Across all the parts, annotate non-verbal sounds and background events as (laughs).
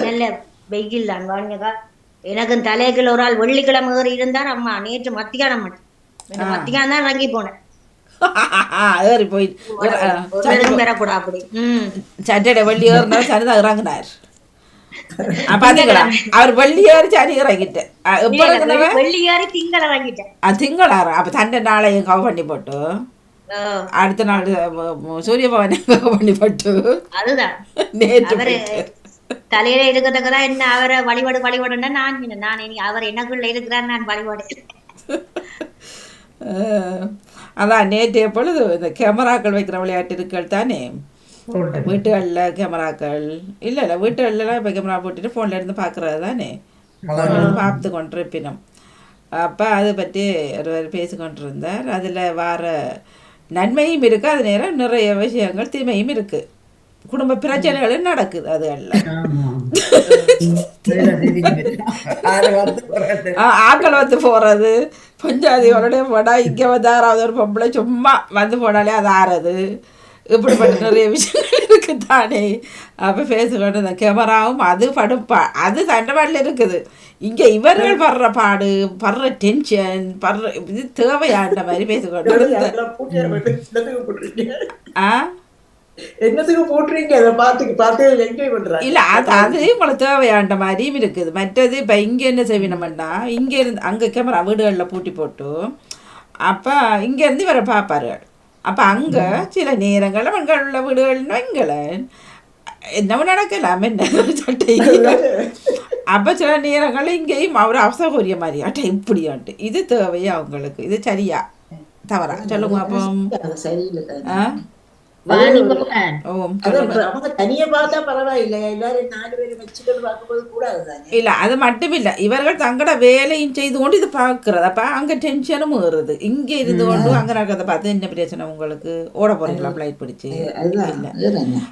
நல்ல வெயில் தான் வாணியக்கா எனக்கும் தலைக்குள்ள ஒரு ஆள் வெள்ளிக்கிழமை ஏறி இருந்தார். அம்மா நேற்று மத்தியானம் மட்டும். மத்தியானம் தான் இறங்கி போனேன். (laughs) ஏறி போய் வரக்கூடாது அப்படி. வள்ளி ஏறினா இறங்கினார். பாத்தீங்களா? அவர் வள்ளி ஏறி சனி இறங்கிட்டு. ஆ, எப்ப இறங்கினவன் வெள்ளி ஏறி திங்கள் இறங்கிட்டேன் ஆ, திங்களாரம் அப்ப சண்டை நாளையும் கவ பண்ணி போட்டு. அடுத்த நாள் சூரிய பவனை பண்ணி போட்டு. அதுதான். (laughs) நேற்று தலையில இருக்கத்தக்கதான் என்ன அவரை வழிபாடு வழிபாடுன்னா நான். நான் இனி அவர் எனக்குள்ள இருக்கிறார் நான் வழிபாடு. அதான் நேற்றைய பொழுது இந்த கேமராக்கள் வைக்கிற விளையாட்டு இருக்கள் தானே. வீட்டுகளில் கேமராக்கள். இல்லை இல்லை வீட்டுகள்லாம் இப்போ கேமரா போட்டுட்டு ஃபோனில் இருந்து பார்க்குறது தானே? பார்த்து கொண்டிருப்பினோம். அப்போ அதை பற்றி ஒருவர் பேசி கொண்டிருந்தார். அதில் வர நன்மையும் இருக்குது அது நேரம் நிறைய விஷயங்கள் தீமையும் இருக்குது குடும்ப பிரச்சனைகளும் நடக்குது வந்து போறது. ஆக்கள் வந்து போகிறது பஞ்சாதியோட போடா இங்கே வந்து ஆறாவது ஒரு பொம்பளை சும்மா வந்து போனாலே அது ஆறது. இப்படிப்பட்ட நிறைய விஷயங்கள் இருக்குது தானே அப்போ பேசிக்கொண்டு இந்த கேமராவும் அது படும் பா அது சண்டைப்பாடில் இருக்குது. இங்கே இவர்கள் படுற பாடு படுற டென்ஷன் படுற இது தேவையாண்ட மாதிரி பேசிக்கொண்டு ஆ? என்னத்துக்கு போட்டுறீங்க அதை பார்த்து பார்த்து என்ஜாய் பண்றாங்க இல்லை அது அது உங்களுக்கு தேவையாண்ட மாதிரியும் இருக்குது. மற்றது இப்போ இங்கே என்ன செய்வினோம்னா இங்கே இருந்து அங்கே கேமரா வீடுகளில் பூட்டி போட்டு அப்போ இங்கேருந்து இவரை பார்ப்பாரு. அப்போ அங்கே சில நேரங்களில் பெண்கள் உள்ள வீடுகள்னு வைங்களேன் என்னவோ நடக்கலாம் என்ன சட்டை அப்போ சில நேரங்களில் இங்கேயும் அவர் அவசரக்கூடிய மாதிரி அட்டை இப்படியான்ட்டு. இது தேவையா அவங்களுக்கு இது சரியா? தவறா? சொல்லுங்க அப்போ. சரியில்லை இல்ல அது மட்டும் இல்ல இவர்கள் தங்களோட வேலையும் செய்து கொண்டு இது பார்க்கறது. அப்ப அங்க டென்ஷனும் ஏறுது. இங்க இருந்து கொண்டு அங்க நடக்கிறத பார்த்து என்ன பிரச்சனை உங்களுக்கு? ஓட போறீங்களா ஃபிளைட் பிடிச்சு? அதுதானே.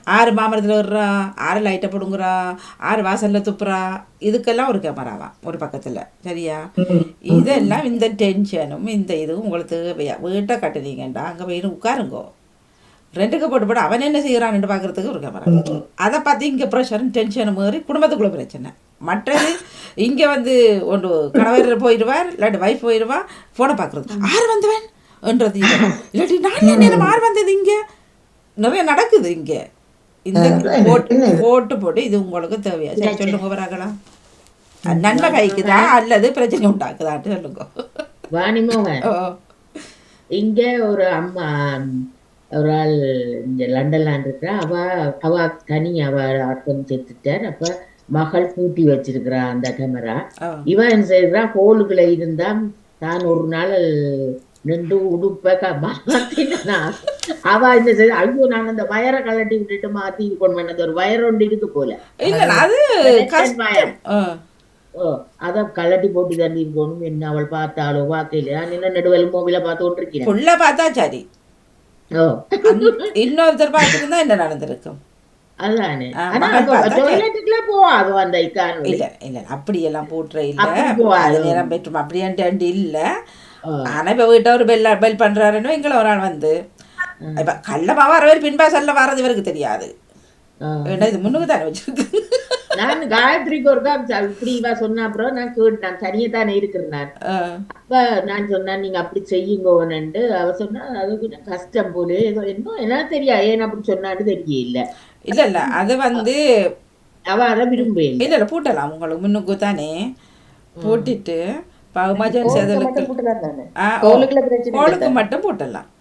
ஆறு மாமரத்துல விடுறா ஆறு லைட்டை பிடுங்குறா ஆறு வாசல்ல துப்புறா. இதுக்கெல்லாம் ஒரு கேமராவா ஒரு பக்கத்துல. சரியா? இதெல்லாம் இந்த டென்ஷனும் இந்த இதுவும் உங்களுக்கு தேவையா வீட்டை கட்டுனீங்கண்டா. அங்க போய் உட்காருங்கோ. ரெண்டுக்கு போட்டு போட்டு அவன் என்ன செய்கிறான்னு பார்க்கறதுக்கு ஒரு கேமரா அதை பார்த்து இங்கே ப்ரெஷரும் டென்ஷனும் மாறி குடும்பத்துக்குள்ள பிரச்சனை. மற்றது இங்கே வந்து ஒன்று கணவர் போயிடுவார் இல்லாட்டி வைஃப் போயிடுவா ஃபோனை பார்க்குறது. ஆறு வந்தவன்? என்றது. இல்லாட்டி நான் நேரம் ஆறு வந்தது இங்கே? நிறைய நடக்குது இங்கே. இந்த போட்டு போட்டு போட்டு இது உங்களுக்கு தேவையா? சரி சொல்லுங்க வராங்களா நன்மை கைக்குதா அல்லது பிரச்சனை உண்டாக்குதான்னு சொல்லுங்க. இங்க ஒரு அம்மா ஒரு ஆள் இங்க லண்டன்ல இருக்கிறா. அவ அவ தனி அவ ஆட்டம் செத்துட்டார் அப்ப மகள் பூட்டி வச்சிருக்கிறா அந்த கேமரா இவ என்ன செய்யறா? ஹோலுக்குள்ள இருந்தா தான் ஒரு நாள் நின்று உடுப்ப (laughs) மாத்தினா அவ என்ன செய்ய ஐயோ நான் அந்த வயரை கலட்டி விட்டுட்டு மாத்தி கொண்டு வந்தது. ஒரு வயர் ஒன்று இருக்கு போல. அது கலட்டி போட்டு தண்ணி இருக்கணும். என்ன அவள் பார்த்தாளோ பார்க்கல நான் என்ன நடுவில் மோபில பார்த்து கொண்டிருக்கிறேன் புள்ள பார்த்தா சரி. ஓ. அந்த- இன்னொருத்தர் பார்த்துருந்தா என்ன நடந்திருக்கும்? இல்ல அப்படியெல்லாம் போட்டுற இல்ல. அது நேரம் பெற்றும். அப்படியாண்டு இல்ல. ஆனா இப்ப வீட்டை ஒரு பெல் பெல் பண்றாருன்னு எங்களை ஒரு ஆள் வந்து. இப்ப கள்ளமா வரவர் பின்பாசல்ல வர்றது இவருக்கு தெரியாது. ஏன்னா இது முன்னுக்கு தானே வச்சிருக்கு நான் காயத்ரிக்கு ஒருக்கா இப்படி இவ சொன்ன அப்புறம் நான் கேட்டு நான் தனியே தானே இருக்கிறேன். அப்ப நான் சொன்னேன் நீங்க அப்படி செய்யுங்கோன்னு அவ சொன்னா அது கொஞ்சம் கஷ்டம் போல. ஏதோ என்ன என்ன தெரியா ஏன் அப்படி சொன்னான்னு தெரியல. இல்ல இல்ல. அது வந்து அவ அதை விரும்பல இல்ல. இல்ல பூட்டலாம். உங்களுக்கு முன்னுக்கு தானே. பூட்டிட்டு ஓ. கோளுக்கு மட்டும் போட்டுடலாம் ஆ.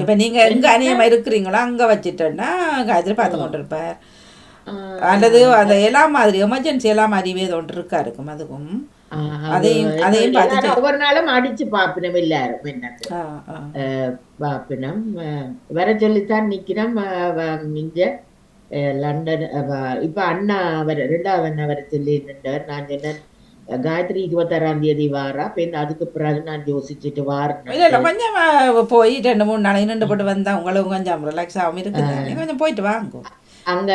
இப்ப நீங்க எங்க அநியமா இருக்கிறீங்களோ அங்க வச்சுட்டோன்னா காயத்ரி பார்த்து கொண்டு இருப்பார். அல்லது அந்த எல்லா மாதிரி எமர்ஜென்சி எல்லா மாதிரி ஏதோ ஒன்று இருக்கா இருக்கும் அதுக்கும்? அதையும் அதையும் பார்த்துட்டு ஒவ்வொரு நாளும் அடிச்சு பாப்பினம் எல்லாரும். ஆ. பாப்பினம் வர சொல்லித்தான் இங்க அஹ், லண்டன் இப்ப அண்ணா அவர் ரெண்டாவது அண்ணா வர சொல்லி நின்றவர் நான் சொன்னேன் காயத்ரி இருபத்தாறாம் தேதி வாரா பின் அதுக்கு பிறகு நான் யோசிச்சுட்டு வாரேன் இல்ல இல்ல கொஞ்சம் போய் ரெண்டு மூணு நாளைக்கு நின்று போட்டு வந்தா உங்களுக்கு கொஞ்சம் ரிலாக்ஸ் ஆகும் இருக்குது கொஞ்சம் போயிட்டு வாங்க அங்க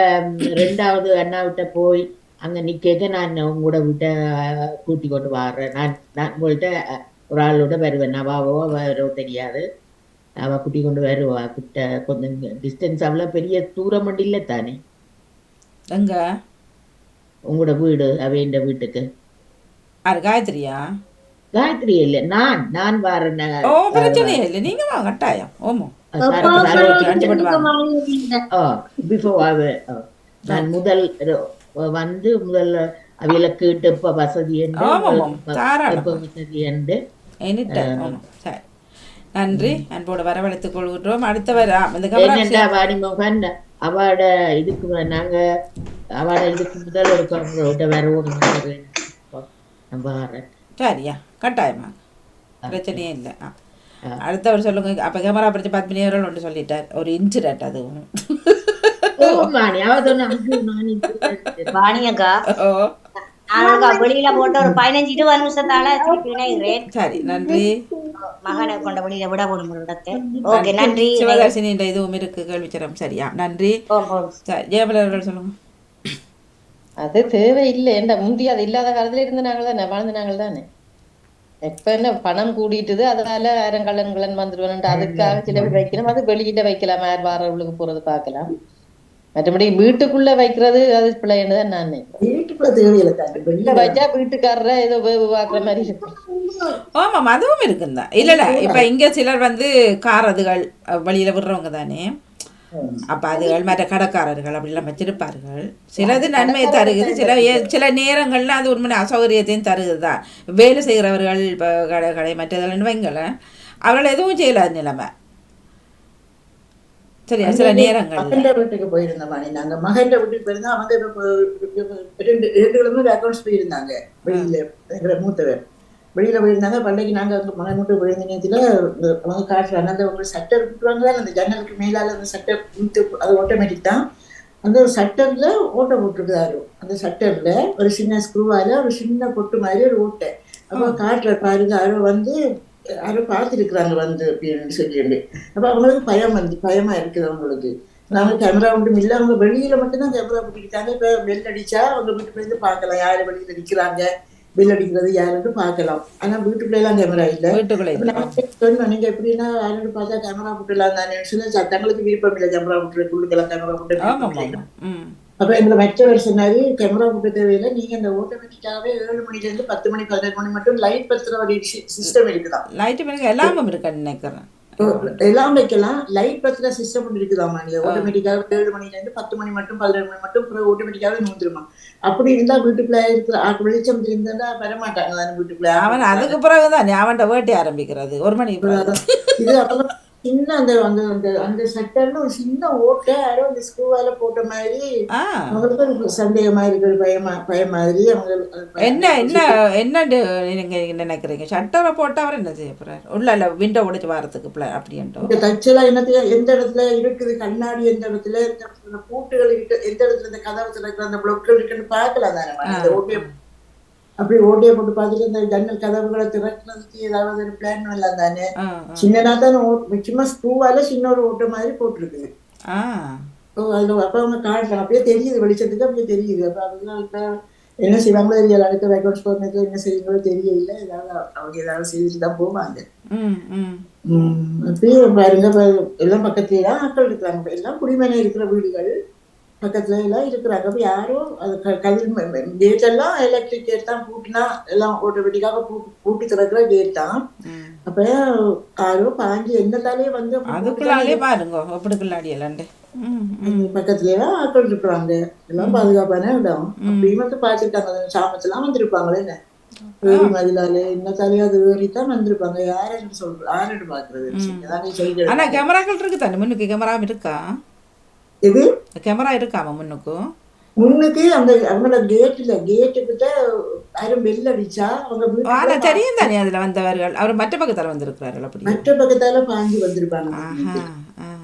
ரெண்டாவது அண்ணா விட்ட போய் அங்க நிக்க நான் உங்களோட விட்ட கூட்டி கொண்டு வாடுறேன் நான் நான் உங்கள்கிட்ட ஒரு ஆளோட வருவேன் அவாவோ வரோ தெரியாது அவ கூட்டி கொண்டு வருவா கிட்ட கொஞ்சம் டிஸ்டன்ஸ் அவ்வளோ பெரிய தூரம் இல்லை தானே எங்க உங்களோட வீடு அவையின் வீட்டுக்கு அது காயத்ரியா? காயத்ரி இல்ல நான் நான் வாரேன் ஓ பிரச்சனையே இல்லை. நீங்க வாங்க கட்டாயம். ஓமோ. நான் முதல் வந்து முதல் அவையில கேட்டு இப்ப வசதி வசதி என்று. நன்றி. அன்போடு வரவழைத்துக் கொள்கின்றோம். அடுத்தவர் இந்த வாணிமோகன்? அவாட இதுக்கு வ- நாங்க அவாட இதுக்கு முதல் இருக்கவங்களோட வரவும். நான் வாரேன் சரியா கட்டாயமா பிரச்சனையே இல்லை ஆ அடுத்தவர் சொல்லுங்க அப்போ கேமரா படிச்சு பத்மினி அவர்கள் ஒன்று சொல்லிட்டார் ஒரு இன்சிடென்ட் அதுவும் மாணி வெளியில போட்டு ஒரு பதினஞ்சு இருபது நிமிஷத்தால சரி நன்றி மகனை கொண்ட வெளியில விட போடும் ஒரு இடத்தை ஓகே நன்றி சிவகாசினி என்ற இதுவும் இருக்கு கேள்விச்சரம் சரியா நன்றி ஜெயபலர்கள் சொல்லுங்க அது தேவையில்லை. என்ற முந்தி அது இல்லாத காலத்துல இருந்து நாங்கள் தானே வாழ்ந்து நாங்கள் தானே? இப்ப என்ன பணம் கூடிட்டுது அதனால அரங்கலன் கலன் வந்துடுவேன் அதுக்காக சில பேர் வைக்கணும். அது வெளியில வைக்கலாம் யார் வாரவர்களுக்கு போறது பார்க்கலாம். மற்றபடி வீட்டுக்குள்ள வைக்கிறது அது பிள்ளைன்னு தான் நான். வீட்டுக்குள்ள வச்சா வீட்டுக்காரர ஏதோ வேவு பார்க்குற மாதிரி இருக்கும். ஆமாம் அதுவும் இருக்குந்தா இல்லை இல்லை இப்போ இங்கே சிலர் வந்து காரதுகள் வழியில் விடுறவங்க தானே. அப்போ அதுகள் மற்ற கடைக்காரர்கள் அப்படிலாம் வச்சிருப்பார்கள். சிலது நன்மையை தருகுது சில சில நேரங்களில் அது உண்மையான அசௌகரியத்தையும் தருகுது தான் வேலை செய்கிறவர்கள் இப்போ கடை கடை மற்றதெல்லாம் வைங்களேன் அவர்கள் எதுவும் செய்யலாது நிலைமை. சரியா? சில நேரங்கள் மகன்ற வீட்டுக்கு போயிருந்தோம் மணி நாங்க மகன்ற வீட்டுக்கு போயிருந்தோம். அவங்க ரெண்டு ரெண்டு கிழமை அக்கௌண்ட்ஸ் போயிருந்தாங்க. வெளியில மூத்தவர். வெளியில போயிருந்தாங்க பள்ளிக்கு நாங்க அவங்க மகன் மட்டும் போயிருந்த நேரத்துல அவங்க காட்டுறாங்க அந்த அவங்க சட்டர் விட்டுருவாங்க அந்த ஜன்னலுக்கு மேலால அந்த இழுத்து அது ஆட்டோமேட்டிக் தான். அந்த ஒரு சட்டர்ல ஓட்டை போட்டிருக்காரு. அந்த சட்டர்ல ஒரு சின்ன ஸ்க்ரூவால ஒரு சின்ன பொட்டு மாதிரி ஒரு ஓட்டை. அப்போ காட்டுற பாருங்க யாரோ வந்து யாரோ பார்த்துருக்குறாங்க வந்து அப்படின்னு சொல்லிட்டு. அப்ப அவங்களுக்கு பயம் வந்து பயமா இருக்குது அவங்களுக்கு. நாங்க கேமரா ஒன்றும் இல்லை அவங்க வெளியில மட்டும்தான் கேமரா போட்டுக்கிட்டாங்க. இப்ப பெல் அடிச்சா அவங்க வீட்டுக்குள்ள இருந்து பார்க்கலாம் யாரு வெளியில நிக்கிறாங்க. பெல் அடிக்கிறது யாருன்னு பார்க்கலாம். ஆனா வீட்டுக்குள்ள எல்லாம் கேமரா இல்லை. வீட்டுக்குள்ளே அப்ப நான் சொன்னேன் நீங்க எப்படின்னா யாருன்னு பார்த்தா கேமரா போட்டுலாம் தானே. சொல்லி தங்களுக்கு விருப்பம் இல்லை கேமரா போட்டு உள்ளுக்கெல்லாம் கேமரா போட்டு அப்ப எங்களை மற்றவர் சொன்னாரு கேமரா போட்டு தேவையில்லை நீங்க அந்த ஆட்டோமேட்டிக்காவே ஏழு மணில இருந்து பத்து மணி பதினெட்டு மணி மட்டும் லைட் பத்துற ஒரு சிஸ்டம் இருக்குதான். லைட்டு எனக்கு எல்லாமும் இருக்குன்னு நினைக்கிறேன். எல்லாம் வைக்கலாம். லைட் பத்திர சிஸ்டம் ஒன்று இருக்குதாமா நீங்க ஆட்டோமேட்டிக்காக ஏழு மணில இருந்து பத்து மணி மட்டும் பதினேழு மணி மட்டும் அப்புறம் ஆட்டோமேட்டிக்காவே நூந்துருமா அப்படி இருந்தா வீட்டுக்குள்ள இருக்கிற ஆ, வெளிச்சம் இருந்தா வரமாட்டாங்க வீட்டுக்குள்ள அவன் அதுக்கு பிறகு தான் அவன்கிட்ட வேட்டி ஆரம்பிக்கிறது. ஒரு மணி இது அவங்க சின்ன அந்த அந்த அந்த அந்த சட்டர்னு ஒரு சின்ன ஓட்டை யாரோ அந்த ஸ்க்ரூவால போட்ட மாதிரி அவங்களுக்கு ஒரு சந்தேகமா இருக்கு ஒரு பயமா பயம் மாதிரி அவங்க என்ன என்ன என்ன நீங்க நினைக்கிறீங்க? ஷட்டரை போட்டு அவர் என்ன செய்ய போறாரு? உள்ள இல்ல விண்டோ உடைச்சு வாரத்துக்கு பிள்ளை அப்படின்ட்டு இந்த தச்செல்லாம் என்னத்தைய எந்த இடத்துல இருக்குது? கண்ணாடி எந்த இடத்துல? எந்த இடத்துல பூட்டுகள் இருக்கு எந்த இடத்துல இந்த கதவுல இருக்கிற அந்த பிளொக்கள் இருக்குன்னு பார்க்கலாம் தானே அந்த ஓட்டையை அப்படி ஓட்டையை போட்டு பார்த்துட்டு இந்த ஜன்னல் கதவுகளை திறக்கிறதுக்கு ஏதாவது ஒரு பிளான் எல்லாம் தானே? ஆ சின்னதா தானே சும்மா ஸ்க்ரூவால சின்ன ஒரு ஓட்டை மாதிரி போட்டிருக்குது. ஓ அதுல அப்ப அவங்க காட்டலாம் அப்படியே தெரியுது வெளிச்சத்துக்கு அப்படியே தெரியுது. அப்ப இப்ப என்ன செய்வாங்களோ தெரியல. அடுத்த ரெக்கார்ட்ஸ் போகிறதுக்கு என்ன செய்யுங்களோ தெரியல. ஏதாவது அவங்க ஏதாவது செய்துட்டு தான் போவாங்க. அப்படியே பாருங்க. எல்லாம் பக்கத்துல தான் ஆட்கள் இருக்கிறாங்க. எல்லாம் குடிமனை இருக்கிற வீடுகள். பக்கத்துல எல்லாம் இருக்கிறாங்க அப்ப யாரும் அது க- கதிர் கேட் எல்லாம் எலக்ட்ரிக் கேட் தான் பூட்டினா எல்லாம் ஆட்டோமேட்டிக்காக பூட்டி பூட்டி திறக்கிற கேட் தான். அப்ப யாரோ பாஞ்சு எந்தத்தாலே வந்து அப்படி அதுக்குள்ளாலே பாருங்க எப்படிக்குள்ளாடி எல்லாண்டு பக்கத்துலயே தான் ஆட்கள் இருக்கிறாங்க எல்லாம் பாதுகாப்பான இடம். அப்படியும் வந்து பார்த்துருக்காங்க சாமத்தெல்லாம் வந்திருப்பாங்களே என்ன? ஏறி மதிலாலே இன்னத்தாலே அது ஏறித்தான் வந்திருப்பாங்க. யாருன்னு சொல்ற யாருன்னு பாக்குறது? ஆனா கேமராக்கள் இருக்கு தானே முன்னுக்கு கேமரா இருக்கா? இது கேமரா இருக்காமா முன்னுக்கு? முன்னுக்கு அந்த அவங்களோட கேட்ல கேட்டு கிட்ட யாரும் பெல் அடிச்சா அவங்க ஆனா வீட்டுக்குள்ள தெரியும் தானே அதுல வந்தவர்கள். அவர் மற்ற பக்கத்தால வந்திருக்கிறார்கள் அப்படி. மற்ற பக்கத்தால பாஞ்சு வந்திருப்பாங்க.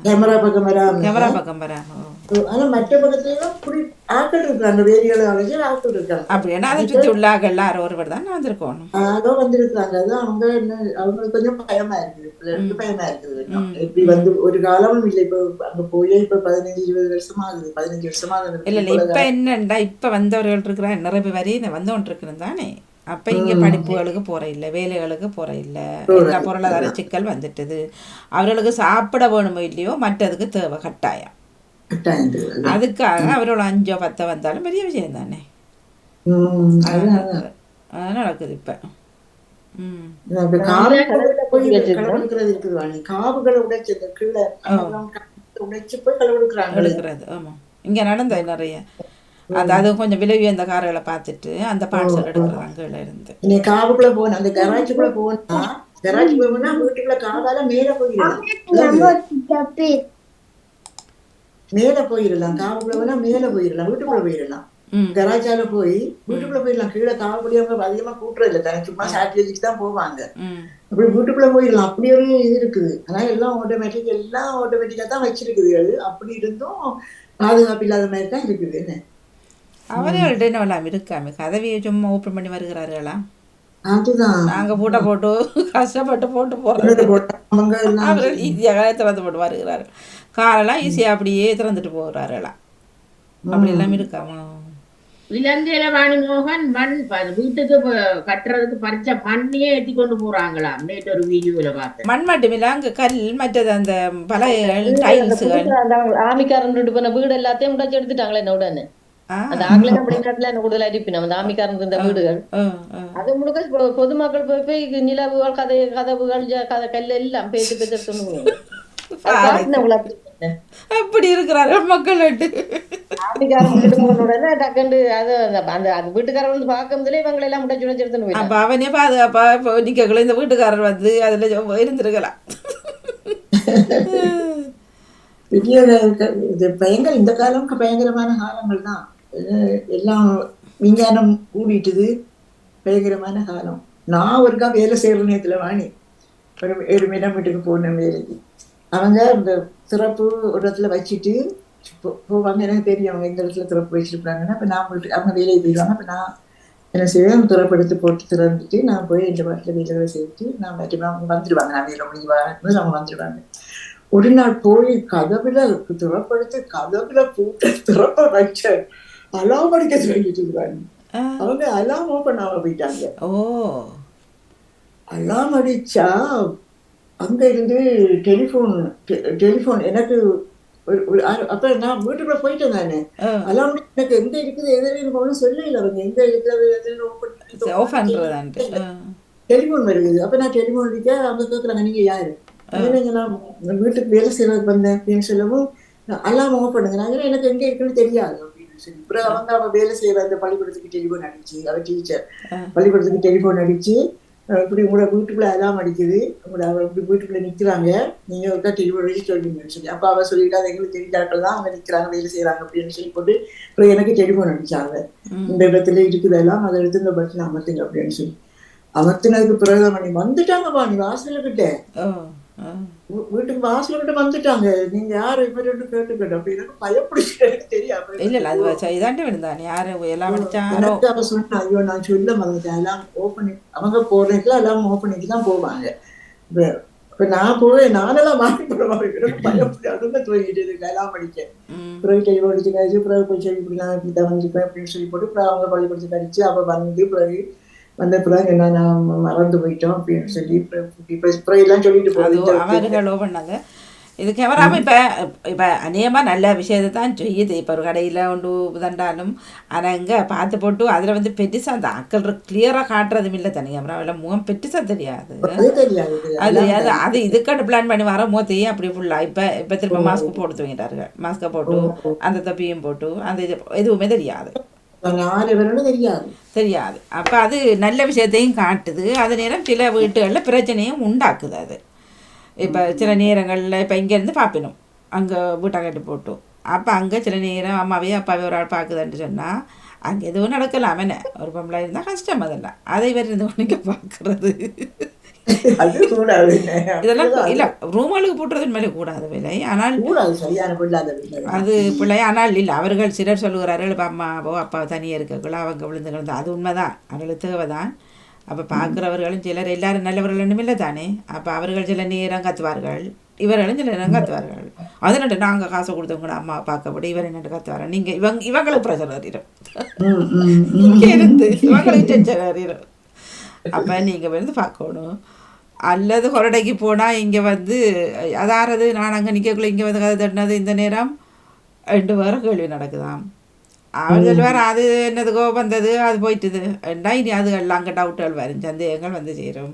கேமரா பக்கம் வராம. கேமரா பக்கம் ஓ. ஆனா மற்ற பக்கத்துலயும் புடி ஆட்கள் இருக்காங்க வேலிகளை அழைச்சு ஆட்கள் இருக்காங்க. அப்படின்னா அதை சுற்றி உள்ளாக எல்லாரும் ஒருவர் தான் வந்திருக்கோம். அதோ வந்திருக்காங்க அதான் அவங்க என்ன அவங்களுக்கு கொஞ்சம் பயமா இருக்குது. பயமா இருக்குது. இப்படி வந்து ஒரு காலமும் இல்லை. இப்ப அங்க போயே இப்ப பதினஞ்சு இருபது வருஷமா ஆகுது பதினஞ்சு வருஷமா ஆகுது இல்ல இல்ல. இப்ப என்னண்டா? இப்ப வந்தவர்கள் இருக்கிற நிறைய பேர் வரையும் இந்த வந்தவன் இருக்கிறது தானே. அப்ப இங்க படிப்புகளுக்கு போற இல்ல வேலைகளுக்கு போற இல்ல. எல்லா பொருளாதார சிக்கல் வந்துட்டுது. அவர்களுக்கு சாப்பிட வேணுமோ இல்லையோ மற்றதுக்கு தேவை கட்டாயம். அதுக்காக அவரோட அஞ்சோ பத்தோ வந்தாலும் பெரிய விஷயம் தானே? நடக்குது. இப்போ. இங்கே நடந்தது நிறைய. அது அது கொஞ்சம் விலை உயர்ந்த கார்களை பார்த்துட்டு அந்த பார்ட்ஸில் எடுக்கிறது அங்கே இருந்து. நீ காவுக்குள்ள போன அந்த கராச்சிக்குள்ள போனா கராச்சி போனா வீட்டுக்குள்ள காவால மேல போயிடலாம் மேல போயிடலாம் காவுக்குள்ள போனா மேல போயிடலாம் வீட்டுக்குள்ள போயிடலாம் கராச்சால போய் வீட்டுக்குள்ள போயிடலாம் கீழே காவுக்குள்ளே அவங்க அதிகமா கூட்டுறது இல்லை தானே சும்மா சாட்டிலைக்கு தான் போவாங்க. அப்படி வீட்டுக்குள்ள போயிடலாம் அப்படி ஒரு இது இருக்குது. ஆனா எல்லாம் ஆட்டோமேட்டிக் எல்லாம் ஆட்டோமேட்டிக்கா தான் வச்சிருக்குது. அது அப்படி இருந்தும் பாதுகாப்பு இல்லாத மாதிரி தான் இருக்குது. என்ன? அவர்கள்ட்ட என்ன எல்லாம் இருக்காமே. கதவியை சும்மா ஓப்பன் பண்ணி வருகிறார்களா? அதுதான். நாங்கள் பூட்டை போட்டு கஷ்டப்பட்டு போட்டு போட்டா அவங்க ஈஸியாக திறந்து போட்டு வருகிறார்கள் காரெல்லாம் ஈஸியாக அப்படியே திறந்துட்டு போகிறார்களாம் அப்படி எல்லாம் இருக்காமா இலங்கையில வாணிமோகன் மண் வீட்டுக்கு கட்டுறதுக்கு பறிச்ச மண்ணையே ஏத்தி கொண்டு போறாங்களாம். நேற்று ஒரு வீடியோல பார்த்தேன். மண் மட்டும் இல்லை அங்கே கல் மற்றது அந்த பலகைகள் டைல்ஸுகள் ஆமிக்காரன் ரெண்டு பண்ண வீடு எல்லாத்தையும் உடைச்சு எடுத்துட்டாங்களே என்ன உடனே? அந்த ஆங்கிலம் அப்படிங்கிறதுல என்ன கூடுதல் அடிப்பினம்? அந்த ஆமிக்காரன் இருந்த வீடுகள். அது முழுக்க பொ- பொதுமக்கள் போய் போய் நிலவுகள் கதை கதவுகள் கதை கல் எல்லாம் பேத்து பேத்து எடுத்துன்னு அப்படி இருக்கிறார்கள் மக்கள் ஆமிக்காரன் வீட்டு போன உடனே டக்குண்டு அது அந்த- அந்த அது வீட்டுக்காரர் வந்து பார்க்கும்போதுல இவங்களை எல்லாம் உடைச்சு உடைச்சு எடுத்துன்னு போயிட்டாங்க அப்போ அவனே பாதுகாப்பா இப்போ நிற்கக்குள்ள இந்த வீட்டுக்காரர் வந்து அதில் இருந்திருக்கலாம் இது பயங்கர இந்த காலம் பயங்கரமான காலங்கள் தான். எல்லாம் விஞ்ஞானம் கூடிட்டுது. பயங்கரமான காலம். நான் ஒருக்கா வேலை செய்யற நேரத்துல வாணி. ஒரு மீனம் வீட்டுக்கு போனேன் வேலைக்கு அவங்க இந்த சிறப்பு ஒரு இடத்துல வச்சுட்டு போவாங்க. எனக்கு தெரியும் அவங்க இந்த இடத்துல திறப்பு வச்சிருக்காங்கன்னா அப்ப நான் அவங்க வேலைக்கு போயிடுவாங்க. அப்ப நான் என்ன செய்வேன்? திறப்பு எடுத்து போட்டு திறந்துட்டு நான் போய் இந்த பாட்டில் வேலை செய்துட்டு நான் மறுபடியும் அவங்க வந்துடுவாங்க நான் வேலை முடிவாங்க அவங்க வந்துடுவாங்க ஒரு நாள் போய் கதவுல திறப்படுத்து கதவுல பூட்ட திறப்ப வச்ச அலாம் அடிக்க சொல்லிட்டு இருக்காங்க. அவங்க அலாம் ஓப்பன் ஆக போயிட்டாங்க. ஓ. அலாம் அடிச்சா அங்க இருந்து டெலிஃபோன் டெலிஃபோன் எனக்கு ஒரு- அப்ப நான் வீட்டுக்குள்ள போயிட்டேன் நானு. அலாம் எனக்கு எங்க இருக்குது எது எனக்கு ஒன்றும் சொல்லல அவங்க. எங்க இருக்கிறது எதுன்னு டெலிஃபோன் வருது. அப்ப நான் டெலிஃபோன் அடிக்க அவங்க கேட்குறாங்க நீங்க யாரு? நான் வீட்டுக்கு வேலை செய்யறதுக்கு வந்தேன் அப்படின்னு சொல்லவும் அல்லாம் ஆஃப் பண்ணுங்க. நான் எனக்கு எங்க இருக்குன்னு தெரியாது. அப்படின்னு சொல்லி அப்புறம் அவங்க அவ வேலை செய்யற அந்த பள்ளிக்கூடத்துக்கு டெலிஃபோன் அடிச்சு அவ டீச்சர் பள்ளிக்கூடத்துக்கு டெலிஃபோன் அடிச்சு இப்படி உங்களோட வீட்டுக்குள்ள அலாம் அடிக்குது. உங்களோட அவ இப்படி வீட்டுக்குள்ள நிக்கிறாங்க. நீங்க ஒருக்கா அடிச்சு சொல்லுங்கன்னு சொல்லி. அப்ப அவ சொல்லிட்டு அது எங்களுக்கு தெரிஞ்சாக்கள் தான் அவங்க நிக்கிறாங்க வேலை செய்யறாங்க அப்படின்னு சொல்லி போட்டு அப்புறம் எனக்கு டெலிஃபோன் அடிச்சாங்க. இந்த இடத்துல இருக்குது எல்லாம் அதை எடுத்து இந்த பட்டன் அமர்த்துங்க அப்படின்னு சொல்லி. அமர்த்தினதுக்கு பிறகு மணி வந்துட்டாங்கப்பா நீ வாசலுக்கிட்ட ஓ ஆ. வீ- வீட்டுக்கு வாசலுக்கிட்ட வந்துட்டாங்க. நீங்க யாரு? இவரு கேட்டுக்கிட்ட அப்படி எனக்கு பயப்பிடிச்சு தெரியாது. இல்லை இல்லை அது வச்சா இதாண்டி விழுந்தான். யாரு? எல்லாம் அடிச்சாரோ அவ சொன்னா ஐயோ நான் சொல்ல மறந்துட்டேன். எல்லாம் ஓப்பன் அவங்க போறதுக்குலாம் எல்லாம் ஓப்பன் தான் போவாங்க. இப்ப இப்ப நான் போய் நானெல்லாம் மாறி போடுவாங்க எனக்கு பயப்படி அதுங்க தூங்கிட்டு இருக்கு. எல்லாம் படிக்க. பிறகு டெலிஃபோன் அடிச்சு கழிச்சு பிறகு போய் சொல்லி இப்படி நான் இப்படி தான் வந்திருப்பேன் அப்படின்னு சொல்லி போட்டு பிறகு அவங்க பள்ளிக்கூடத்துக்கு அடிச்சு அவ வந்து பிறகு வந்த பிறகு என்ன நான் மறந்து போயிட்டோம். அப்படின்னு சொல்லி இப்ப எல்லாம் சொல்லிட்டு போகுது. அவர்கள் பண்ணாங்க இது கேமராம இப்போ இப்போ அநேகமாக நல்ல விஷயத்தை தான் செய்யுது. இப்போ ஒரு கடையில் ஒன்று தண்டாலும் ஆனால் இங்கே பார்த்து போட்டு அதில் வந்து பெருசாக அந்த ஆக்கள் கிளியராக காட்டுறதும் இல்லை தனி. கேமராவில் முகம் பெருசாக தெரியாது. அது தெரியாது. அது அது அது. இதுக்கான பிளான் பண்ணி வர மோத்தையும் அப்படி ஃபுல்லாக இப்போ இப்போ திரும்ப மாஸ்க் போட்டு தூங்கிட்டார்கள் மாஸ்க்கை போட்டு அந்த தொப்பியும் போட்டு அந்த இது எதுவுமே தெரியாது. நாலு பேரும் தெரியாது. தெரியாது. அப்போ அது நல்ல விஷயத்தையும் காட்டுது. அது நேரம் சில வீட்டுகளில் பிரச்சனையும் உண்டாக்குது அது. இப்போ சில நேரங்களில் இப்போ இங்கேருந்து பார்ப்பினோம் அங்கே வீட்டாக்கட்டு போட்டோம். அப்போ அங்கே சில நேரம் அம்மாவே அப்பாவே ஒரு ஆள் பார்க்குதுன்னு சொன்னால் அங்கே எதுவும் நடக்கலாம். என்ன? ஒரு பொம்பளை இருந்தால் கஷ்டம் அதெல்லாம். அதை வேறு இருந்து உனக்கு பார்க்குறது அது கூடாது. இதெல்லாம் இல்லை மேலே கூடாது ஆனால் கூடாது சரியான அது பிள்ளை ஆனால் இல்லை அவர்கள் சிலர் சொல்லுகிறார்கள் இப்போ அம்மாவோ அப்பாவோ தனியாக இருக்கக்குள்ள அவங்க விழுந்து கிடந்து அது உண்மைதான் அவர்களுக்கு தேவைதான். அப்போ பார்க்குறவர்களும் சிலர் எல்லாரும் நல்லவர்களும் இல்லை தானே? அப்போ அவர்கள் சில நேரம் கத்துவார்கள் இவர்களும் சில நேரம் கத்துவார்கள். அதனால நாங்கள் காசு கொடுத்தவங்க அம்மா பார்க்கப்படி இவர் என்ன கத்துவாங்க நீங்கள் இவங்க இவங்களுக்கு பிரச்சனை அறிகிறோம். இங்கே இருந்து இவங்களுக்கு டென்ஷன் அறிகிறோம் அப்போ நீங்கள் வந்து பார்க்கணும். அல்லது கொரடைக்கு போனால் இங்கே வந்து அதாரது நான் அங்கே நிற்கக்குள்ள இங்கே வந்து கதை தட்டினது இந்த நேரம்? ரெண்டு வாரம் கேள்வி நடக்குதாம். அவர் சொல்லுவார் அது என்னதுக்கோ வந்தது? அது போயிட்டுது. என்றா இனி அது எல்லாம் அங்கே டவுட்டுகள் வரும். சந்தேகங்கள் வந்து சேரும்.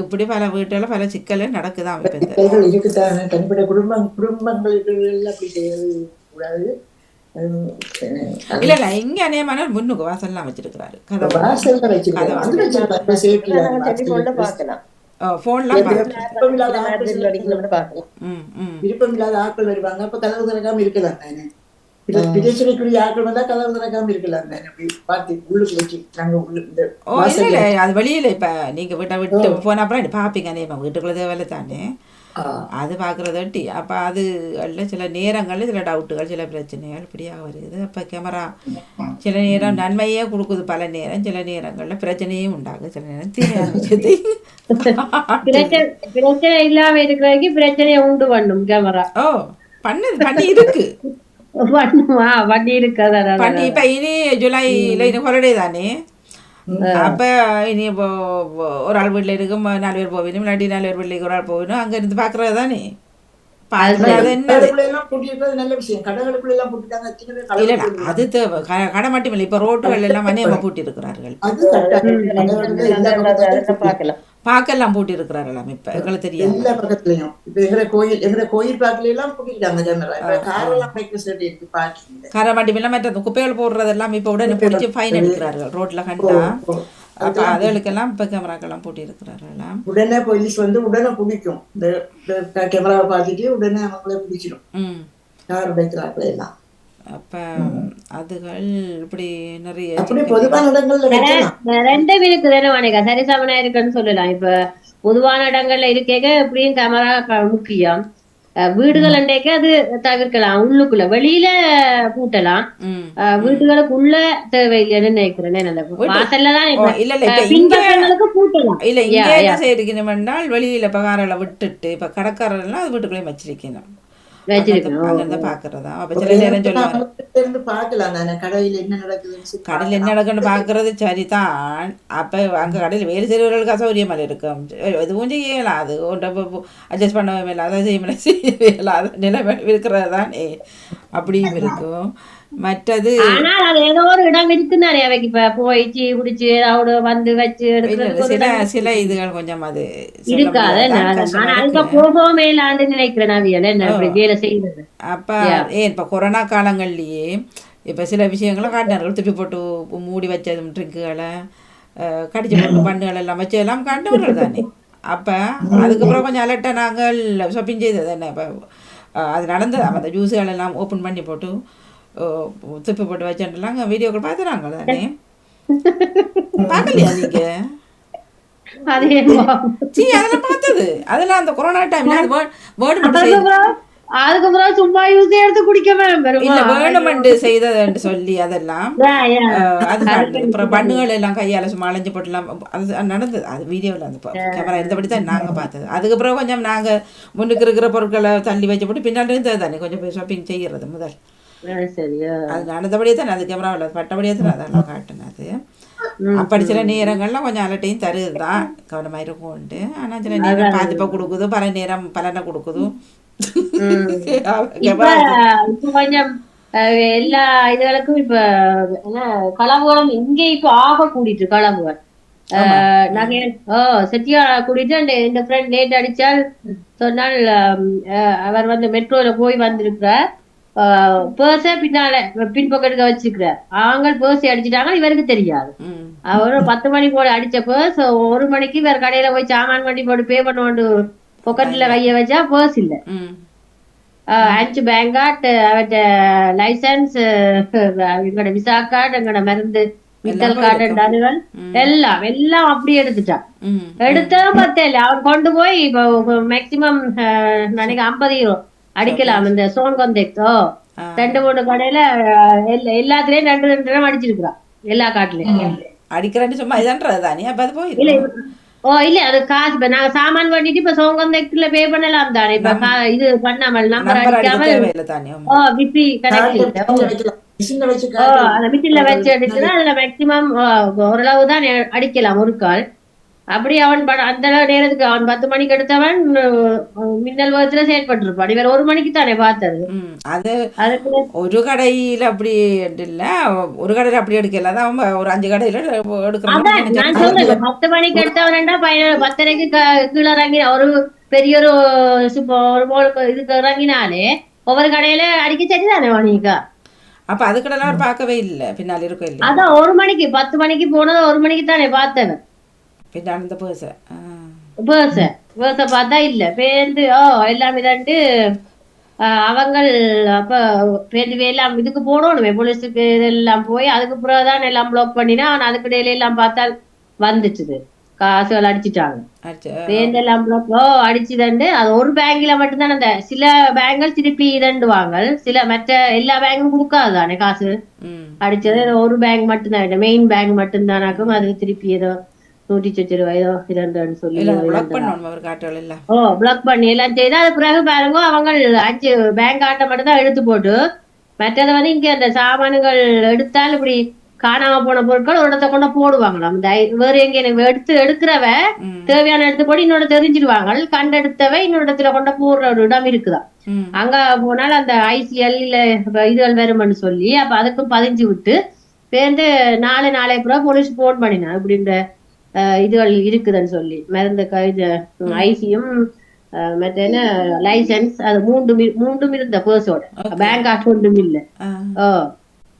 இப்படி பல வீட்டில் பல சிக்கல் நடக்குதான் இப்போ தனிப்பட்ட குடும்பம் குடும்பங்களுக்கு எல்லாம் அப்படி செய்யறது கூடாது. ஹம், அஹ், இல்லை இல்லை இங்கே அநேகமான முன்னுக்கு வாசல்லாம் வச்சிருக்கிறாரு. கதவு வாசல்ல வச்சிருக்காங்க அது வச்சிருக்காங்க சேஃப்டி சொல்லி கொண்டு பார்க்கலாம் ஃபோன்லாம் பார்த்து விருப்பம் இல்லாத ஆட்கள் வருவாங்க. அப்ப கதவு திறக்காம இருக்கலாம் தானே? பிர- பிரச்சனைக்குரிய ஆட்கள் வந்தா கதவு திறக்காம இருக்கலாம் தானே? அப்படி பார்த்து உள்ளுக்கு வச்சு நாங்க உள்ள இந்த ஓ இல்லை இல்லை அது வெளியில் இப்போ நீங்கள் வீட்டை விட்டு போன அப்புறம் அநேகமாக வீட்டுக்குள்ள தேவையில்லை தானே? அது பார்க்குறதட்டி அப்போ அது எல்லாம் சில நேரங்களில் சில டவுட்டுகள் சில பிரச்சனைகள் இப்படியாக வருது அப்போ கேமரா சில நேரம் நன்மையே கொடுக்குது பல நேரம் சில நேரங்களில் பிரச்சனையும் உண்டாகுது. சில நேரம் விஷயத்தை (laughs) பிரச்சனை இல்லாம இருக்கிறதுக்கு பிரச்சனையை உண்டு பண்ணும் கேமரா ஓ பண்ணது பண்ணி இருக்கு. (laughs) பண்ணுமா? பண்ணி இருக்காத. பண்ணி இப்போ இனி ஜூலைல இனி ஹாலிடே தானே? அப்போ இனி இப்போ ஒரு ஆள் வீட்டில் இருக்கும் நாலு பேர் போவேணும் இல்லாட்டி நாலு பேர் வீட்டில் ஒரு ஆள் போவேணும் அங்கே இருந்து பார்க்குறது தானே அது தேவை கடை மட்டும் இல்லை இப்போ ரோட்டுகள் எல்லாம் அநேகமாக பூட்டி இருக்கிறார்கள் பார்க்கலாம் பூட்டி இருக்கிறார்களாம் இப்போ. எங்களுக்கு தெரியாது. எல்லா பக்கத்துலயும். இப்ப எங்க கோயில் எங்க கோயில் பாக்கல எல்லாம். பூட்டிட்டாங்க ஜன்னலா இப்ப காரெல்லாம் பைக் சரி இருக்கு பார்க்கிங் கரை மட்டும் இல்லை மற்ற குப்பைகள் போடுறதெல்லாம் இப்போ உடனே பிடிச்சி ஃபைன் அடிக்கிறார்கள் ரோட்டில் கண்டா. அப்போ அதுகளுக்கெல்லாம் இப்போ கேமராக்கெல்லாம் பூட்டி இருக்கிறார்களாம் உடனே போலீஸ் வந்து உடனே பிடிக்கும். இந்த கேமராவை பார்த்துட்டு உடனே அவங்கள பிடிச்சிடும் கார் உடைக்கிறாங்களே எல்லாம். அப்போ அதுகள் இப்படி நிறைய ரெண்டு பேருக்கு தானே வணக்கம் சரிசமனா இருக்குன்னு சொல்லலாம். இப்ப பொதுவான இடங்கள்ல இருக்கேங்க எப்படியும் கேமரா முக்கியம். வீடுகள் அண்டைக்கு அது தவிர்க்கலாம். உள்ளுக்குள்ள வெளியில பூட்டலாம் ம். அஹ் வீடுகளுக்குள்ள தேவையில்லைன்னு நினைக்கிறேன் பின்பக்கங்களுக்கு பூட்டலாம் இல்லை இங்கே என்ன. செய்யிருக்கணும் என்றால் வெளியில் இப்போ காரில் விட்டுட்டு இப்போ கடைக்காரர்லாம் அது வீட்டுக்குள்ளேயும் வச்சிருக்கணும். அப்போ சில நேரம் சொல்லுவாங்க தானே கடையில என்ன நடக்குதுன்னு சொல்லி கடையில் என்ன நடக்குன்னு பார்க்கறது சரிதான். அப்போ அங்கே கடையில் வேலை செய்கிறவர்களுக்கு அசௌகரியமாக இருக்கும். எதுவும் செய்யலாம். அது ஒன்றை அட்ஜஸ்ட் பண்ணவே (laughs) இல்லாத நிலைமை இருக்கிறது தானே அப்படியும் இருக்கும். மற்றது ஆனால் அது ஏதோ ஒரு இடம் இருக்குன்னு அவைக்கு இப்ப போயிச்சு குடிச்சு அவட வந்து வச்சு சில சில இதுகள் கொஞ்சம் அது இருக்காது. நான். அங்க போகவே இல்லாண்டு நினைக்கிறேன் அவியல். என்ன இப்படி வேலை செய்யறது? அப்போ ஏன் இப்போ கொரோனா காலங்கள்லேயே இப்போ சில விஷயங்களை காட்டினார்கள் துப்பி போட்டு மூடி வச்சது ட்ரிங்குகளை கடிச்சு போட்டு (laughs) பண்ணுகள் எல்லாம் வச்சு எல்லாம் காட்டினவர்கள் தானே. அப்போ அதுக்கப்புறம் கொஞ்சம் அலர்ட்டாக நாங்கள் ஷாப்பிங் செய்தது என்ன? இப்போ அது நடந்தது. அந்த ஜூஸுகள் எல்லாம் ஓப்பன் பண்ணி போட்டு துப்பி போட்டு வச்சுட்டுலாம் வீடியோக்கள் பார்த்துறாங்க தானே (laughs) பார்க்கலையா நீங்கள் அது சீ (laughs) அதெல்லாம் பார்த்தது. அதெல்லாம் அந்த கொரோனா டைம்ல அது வேர்டு அதுக்கப்புறம் சும்மா யூஸ் எடுத்து குடிக்கவே இல்ல வேணுமெண்டு செய்ததுன்னு சொல்லி அதெல்லாம். (laughs) அது. அப்புறம் பண்ணுகள் எல்லாம் கையால சும்மா அலைஞ்சு போட்டுலாம். அது நடந்தது. அது வீடியோவில் அந்த கேமரா இருந்தபடி தான் நாங்கள் பார்த்தது. அதுக்கப்புறம் கொஞ்சம் நாங்கள் முன்னுக்கு இருக்கிற பொருட்களை தள்ளி வச்சு போட்டு பின்னாடி இருந்தது தானே. கொஞ்சம் ஷாப்பிங் செய்கிறது முதல். அது நடந்தபடியே தானே அது கேமராவில் பட்டபடியே தானே அதெல்லாம் காட்டினது. அப்படி சில நேரங்கள்ல கொஞ்சம் அலட்டையும் தருது தான் கவனமாக இருக்கும்ட்டு ஆனால் சில நேரம் பாதிப்பை கொடுக்குது பல நேரம் பலனை கொடுக்குது. கொஞ்சம் எல்லா இதுகளுக்கும் இப்ப என்ன களவுகளும் இங்கே இப்ப ஆக கூடிட்டு களவுகள் நாங்க சத்யா கூட்டிட்டு இந்த ஃப்ரெண்ட் நேட் அடிச்சால் சொன்னால் அவர் வந்து மெட்ரோல போய் வந்திருக்கிறார். பேர்ஸ பின்னால பின்பக்கத்துக்கு வச்சுக்கிறார் அவங்க பேர்ஸை அடிச்சிட்டாங்க இவருக்கு தெரியாது. அவர் பத்து மணி போல அடிச்ச பேர்ஸ் ஒரு மணிக்கு வேற கடையில போய் சாமான் வண்டி போட்டு பே பண்ண பொக்கெட்ல கைய வச்சா பேர்ஸ் இல்ல. அஞ்சு பேங்க் கார்டு அவட்ட லைசன்ஸ் எங்களோட விசா கார்டு எங்களோட மருந்து வித்தல் கார்டு அதுகள் எல்லாம் எல்லாம் அப்படியே எடுத்துட்டான். ம். எடுத்ததும் பத்தே இல்ல. அவன் கொண்டு போய் இப்போ மேக்சிமம் நினைக்க ஐம்பது ஹீரோ அடிக்கலாம். இந்த சோன் கொந்தெக்ஸ் ஓ ஆ. ரெண்டு மூணு கடையில எல்லாத்துலயும் ரெண்டு ரெண்டு தடவை அடிச்சிருக்கிறான் எல்லா காட்டுலயும். அடிக்கிறேன்னு சும்மா இதான்றது தானே அப்போ அது இல்ல போயிடும் ஓ இல்ல அது காசு இப்ப நாங்க சாமான் பண்ணிட்டு இப்ப சோங்கந்தெக்ஸ்ல பே பண்ணலாம் தானே. இப்ப கா- இது பண்ணாமல் நம்பர் நம்பர் அடிக்க அடிக்காமல் தேவையில்லை தானே ஓ கனெக்ட் வைக்கலாம். மிஷின்ல வச்சு அதுல மேக்சிமம் ஓரளவு தான் அடிக்கலாம் ஒரு கால். அப்படி அவன் அந்த நேரத்துக்கு அவன் பத்து மணிக்கு எடுத்தவன் மின்னல் வேகத்துல செயற்பட்டிருப்பான் இவர் ஒரு மணிக்கு தானே பார்த்தது அது அதுக்கு ஒரு கடையில் அப்படி இல்லை ஒரு கடையில் அப்படி எடுக்கல. அதான் அவன் ஒரு அஞ்சு கடையில் எடுக்கிற அதான் நான் சொல்றேன் இப்ப பத்து மணிக்கு எடுத்தவன்டா பையன் பத்தரைக்கு க- கீழே இறங்கினா ஒரு பெரிய ஒரு ஒரு இதுக்கு இறங்கினாலே ஒவ்வொரு கடையில அடிக்க சரிதானே வாணிக்கா அப்போ அதுக்கடலாம் பார்க்கவே இல்லை. பின்னால் இருக்கும் இல்லை. அதான் ஒரு மணிக்கு பத்து மணிக்கு போனது ஒரு மணிக்கு தானே பார்த்தவன். பின்னால் இந்த பேச பேச பேச பார்த்தா இல்ல பேருந்து ஓ எல்லாம் இதண்டு அவங்கள் அப்ப பேருந்து எல்லாம் இதுக்கு போடணுமே போலீஸுக்கு இதெல்லாம் போய் அதுக்கு பிறகுதான் எல்லாம் பிளாக் பண்ணினா அவன் அதுக்கு இடையில எல்லாம் பார்த்தா வந்துச்சுது காசுகள் அடிச்சிட்டாங்க பேருந்து எல்லாம் பிளாக் ஓ அடிச்சுதண்டு அது ஒரு பேங்க்ல மட்டும்தான் அந்த சில பேங்கள் திருப்பி இதண்டுவாங்க சில மற்ற எல்லா பேங்கும் கொடுக்காது தானே காசு அடிச்சது ஒரு பேங்க் மட்டும்தான் மெயின் பேங்க் மட்டும்தானாக்கும் அது திருப்பி ஏதோ நூற்றி சொச்சு ரூபாயோ இரண்டுன்னு சொல்லி இல்லை ஏதோ பிளாக் இதண்டு. பண்ணணும் அவர் காட்டுகள் இல்லை. ஓ பிளாக் பண்ணி எல்லாம் செய்து அது பிறகு பாருங்க அவங்க அஞ்சு பேங்க் ஆட்டை மட்டும் தான் எடுத்து போட்டு மற்றது வந்து இங்க அந்த சாமான்கள் எடுத்தால் இப்படி காணாம போன பொருட்கள் ஒரு இடத்த கொண்டு போடுவாங்களாம் இந்த வேற எங்க எனக்கு எடுத்து எடுக்கிறவ தேவையான இடத்து போட்டு இன்னொரு தெரிஞ்சிடுவாங்க. கண்டெடுத்தவ இன்னொரு இடத்துல கொண்டு போடுற ஒரு இடம் இருக்குதா? அங்க போனால் அந்த ஐசிஎல் இல்ல இதுகள் வரும்னு சொல்லி அப்ப அதுக்கும் பதிஞ்சு விட்டு பேருந்து நாலு நாளை பிறகு போலீஸ் போன் பண்ணினா இப்படின்ற அஹ், இதுகள் இருக்குதுன்னு சொல்லி. மருந்து க- இது ஐசியும் மற்ற என்ன லைசன்ஸ் அது மூன்றும் இரு- மூன்றும் இருந்த பர்ஸோட. பேங்க் அக்கௌண்ட்டும் இல்ல. ஓ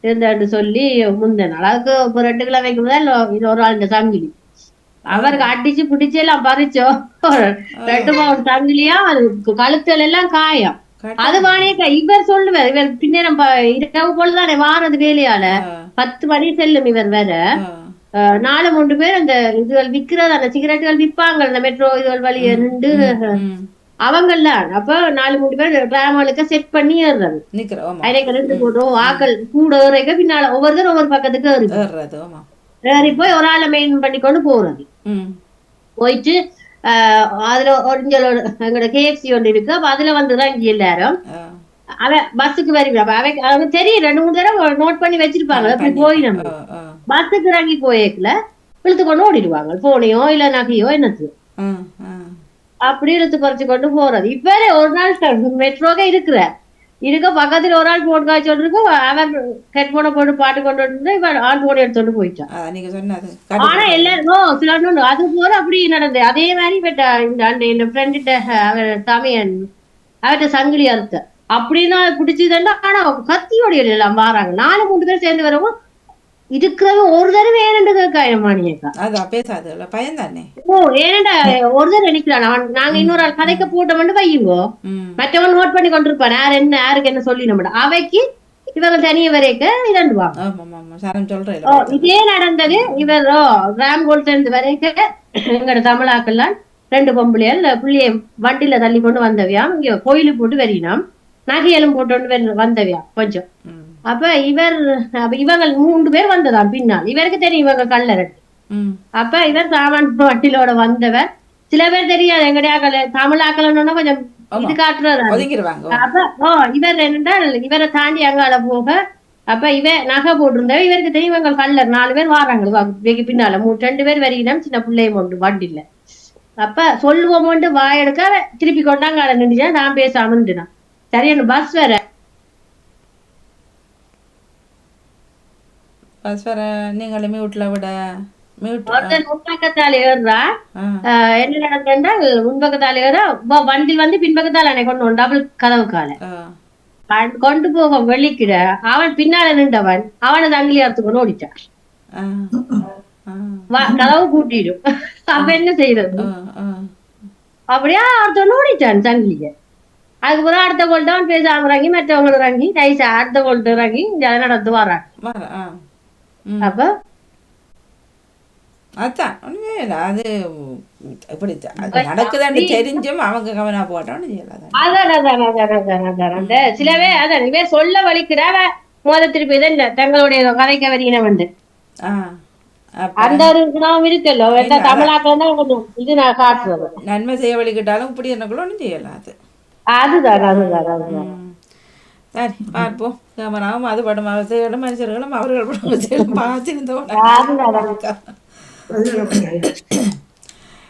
இருந்தான்னு சொல்லி முந்தின நாள். அதுக்கு இப்போ ரெண்டு கிலோ வைக்கும் போது இது ஒரு ஆள் இந்த சங்கிலி. அவருக்கு அடிச்சு பிடிச்சு எல்லாம் பறிச்சோம் ரெண்டு பவுன் சங்கிலியா அது கழுத்துல எல்லாம் காயம். அது வாணியக்கா இவர் சொல்லுவார் இவர் பின்னேரம் ப- இரவு பொழுதானே வாரது வேலையால. பத்து மணி செல்லும் இவர் வேற. நாலு மூன்று பேர் அந்த இதுகள் விக்கிறது அந்த சிகரெட்டுகள் விற்பாங்க அந்த மெட்ரோ இதுகள் வழிய நின்று. அவங்கெல்லாம் அப்ப நாலு மூணு பேர் டிராமாலுக்கு செட் பண்ணி ஏறுறது. ரெண்டு போட்டோம். ஆக்கள் கூட ஏறைக்க பின்னால ஒவ்வொருத்தரும் ஒவ்வொரு பக்கத்துக்கு ஏறி ஏறுறது ஆமாம் ஏறி போய் ஒரு ஆளை மெயின் பண்ணி கொண்டு போறது. போயிட்டு அதுல ஒரிஞ்சலோட எங்களோட கேஎஃப்சி ஒன்று இருக்கு. அப்ப அதுல வந்து இறங்கி எல்லாரும் ஆ அவ பஸ்ஸுக்கு வருவா அப்ப அவ அவங்க தெரியும் ரெண்டு மூணு தடவை நோட் பண்ணி வச்சிருப்பாங்க. அப்படி போய் நம்ம பஸ்ஸுக்கு இறங்கி போயேக்கல இழுத்து கொண்டு ஓடிடுவாங்க. போனையோ இல்ல நகையோ என்னது ஆ ஆ. அப்படி இழுத்து குறைச்சு கொண்டு போறது. இப்ப ஒரு நாள் மெட்ரோக இருக்கிற. இருக்க பக்கத்துல ஒரு ஆள் போன் காய்ச்சி இருக்கும் அவன் ஹெட்போனை போட்டு பாட்டு கொண்டு வந்து இவன் ஆள் போன் எடுத்துட்டு போயிட்டான். ஆனா எல்லாரும் சில அது போல அப்படி நடந்தது அதே மாதிரி இந்த அந்த என் ஃப்ரெண்ட அவர் தமியன் அவர்கிட்ட சங்கிலி அறுத்த அப்படின்னா பிடிச்சதுண்டா ஆனா கத்தியோட எல்லாம் வாராங்க. நாலு மூணு பேர் சேர்ந்து வரவும் இருக்கிறவங்க ஒரு தடவை கேட்காயமானியக்கா அதான் பேசாது பையன் தானே ஓ ஏனண்டா ஒரு தடவை நிக்கிறான் அவன் நாங்க இன்னொரு ஆள் கதைக்க போட்ட மட்டும் வையுங்கோ. மற்றவன் நோட் பண்ணி கொண்டிருப்பான் யார் என்ன யாருக்கு என்ன சொல்லி நம்ம அவைக்கு இவங்க தனிய வரைக்க இரண்டுவாங்க இதே நடந்தது. இவர் ராம் கோல்ட் வரைக்கும் எங்கட தமிழாக்கெல்லாம் ரெண்டு பொம்பளையால் புள்ளிய வண்டியில தள்ளி கொண்டு வந்தவையாம். இங்க கோயிலுக்கு போட்டு வரினாம். நகையெல்லாம் போட்டு வந்து வந்தவையாம் கொஞ்சம். அப்ப இவர் இவங்க மூன்று பேர் வந்ததாம் பின்னால். இவருக்கு தெரியும் இவங்க கல்லரட்டு அப்ப இவர் சாமான் வண்டிலோட வந்தவர். சில பேர் தெரியாது எங்கடையாக்கள் தமிழாக்கலன்னு கொஞ்சம் இது காட்டுறாரு அப்ப இவர் என்னென்றால் இவரை தாண்டி அங்கால போக அப்ப இவ நகை போட்டிருந்தவ இவருக்கு தெரியும் இவங்க கல்லர் நாலு பேர் வாராங்க. பின்னால. மூ ரெண்டு பேர் வரையினம் சின்ன பிள்ளையும் உண்டு வண்டில அப்ப சொல்லுவோமோண்டு வாயெடுக்க திருப்பி கொண்டாங்க நின்றுச்சா நான் பேசாம இருந்துனான் சரியான பஸ் வேற பஸ் வர நீங்களும் மியூட்டில் விட முன்பக்கத்தால ஏறுறா என்ன நடந்ததுன்னா முன்பக்கத்தால ஏறா வண்டி வந்து பின்பக்கத்தால என்னை கொண்டு டபுள் கதவு கால கொண்டு போக வெளிக்கிட அவன் பின்னால நின்றவன் அவனை தங்கிலி அறுத்துக்கொண்டு ஓடிட்டான் ஆ ஆ வா- கதவு கூட்டிடும் அப்ப என்ன செய்யறது ஆ ஆ அப்படியே அடுத்தவன் ஓடிட்டான் சங்கிலிய அதுக்கப்புறம் அடுத்த கொள்ட்டு அவன் பேசாம இறங்கி மற்றவங்க இறங்கி நைஸா அடுத்த கொள்ட்டு இறங்கி நடந்து வரான் வர ஆ. ம். அப்ப? அதான் ஒன்றுமே இல்லை. அது இப்படி நடக்குதுன்னு தெரிஞ்சும் அவங்க அதான் அதான் அதான் அதான் அதான் அந்த சிலவே அதான் இவன் சொல்ல வலிக்கிறாவ மோத திருப்பி இல்ல தங்களுடைய கதைக்க வரியின வந்து அந்த ஒரு குணம் இருக்குல்ல? தமிழாக்கள் தான் இது நான் காட்டுறது. நன்மை செய்ய வழிகிட்டாலும் இப்படி எனக்குள்ள ஒன்றும் செய்யலாம் அது. அதுதான் அதுதான் அதுதான் ம். சரி பார்ப்போம் கேமராவும் அது படம் செய்யணும் மனுஷர்களும் அவர்கள் படம் செய்யணும் பார்த்திருந்தோம் அதுதான் அதுதான்